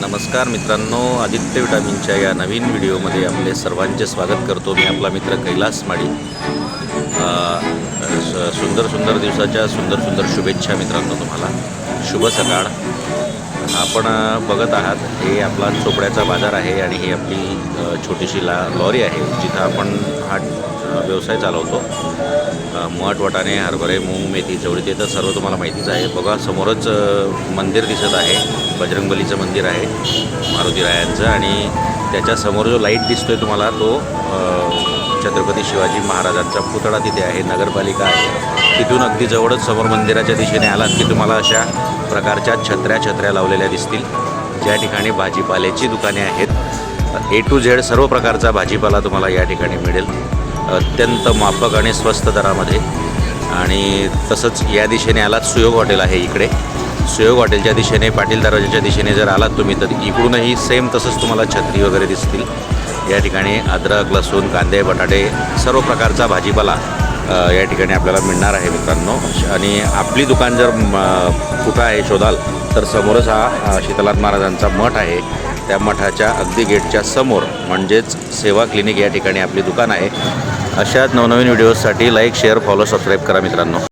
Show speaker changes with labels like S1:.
S1: नमस्कार मित्रांनो आदित्य विटामिनच्या या नवीन व्हिडिओमध्ये आपले सर्वांचे स्वागत करतो मी आपला मित्र कैलास माळी. स- सुंदर सुंदर दिवसाच्या सुंदर सुंदर शुभेच्छा मित्रांनो तुम्हाला. शुभ सकाळ. आपण बघत आहात हे आपला चोपड्याचा बाजार आहे आणि ही आपली छोटीशी ला लॉरी आहे जिथं आपण हा व्यवसाय चालवतो. अ, मठ वटाणे हरभरे मूग मेथी चवळी ते तर सर्व तुम्हाला माहितीच आहे. बघा समोरच मंदिर दिसत आहे. बजरंगबलीचं मंदिर आहे मारुती रायांचं. आणि त्याच्यासमोर जो लाइट दिसतो आहे तुम्हाला तो छत्रपती शिवाजी महाराजांचा पुतळा तिथे आहे नगरपालिका आहे. तिथून अगदी जवळच समोर मंदिराच्या दिशेने आलात की तुम्हाला अशा प्रकारच्या छत्र्या छत्र्या लावलेल्या दिसतील. ज्या ठिकाणी भाजीपाल्याची दुकाने आहेत. ए टू झेड सर्व प्रकारचा भाजीपाला तुम्हाला या ठिकाणी मिळेल. अत्यंत माफक आणि स्वस्त दरामध्ये. आणि तसंच या दिशेने आलात सुयोग हॉटेल आहे इकडे. सुयोग हॉटेलच्या दिशेने पाटील दरवाजाच्या दिशेने जर आलात तुम्ही तर इकडूनही सेम तसंच तुम्हाला छत्री वगैरे दिसतील. या ठिकाणी अद्रक लसूण कांदे बटाटे सर्व प्रकारचा भाजीपाला या ठिकाणी आपल्याला मिळणार आहे मित्रांनो. आणि आपली दुकान जर कुठं आहे शोधाल तर समोरच हा शीतलाथ महाराजांचा मठ आहे. त्या मठाच्या अगदी गेटच्या समोर म्हणजेच सेवा क्लिनिक या ठिकाणी आपली दुकान आहे. अशाच नवनवीन व्हिडिओजसाठी लाईक शेअर फॉलो सबस्क्राईब करा मित्रांनो.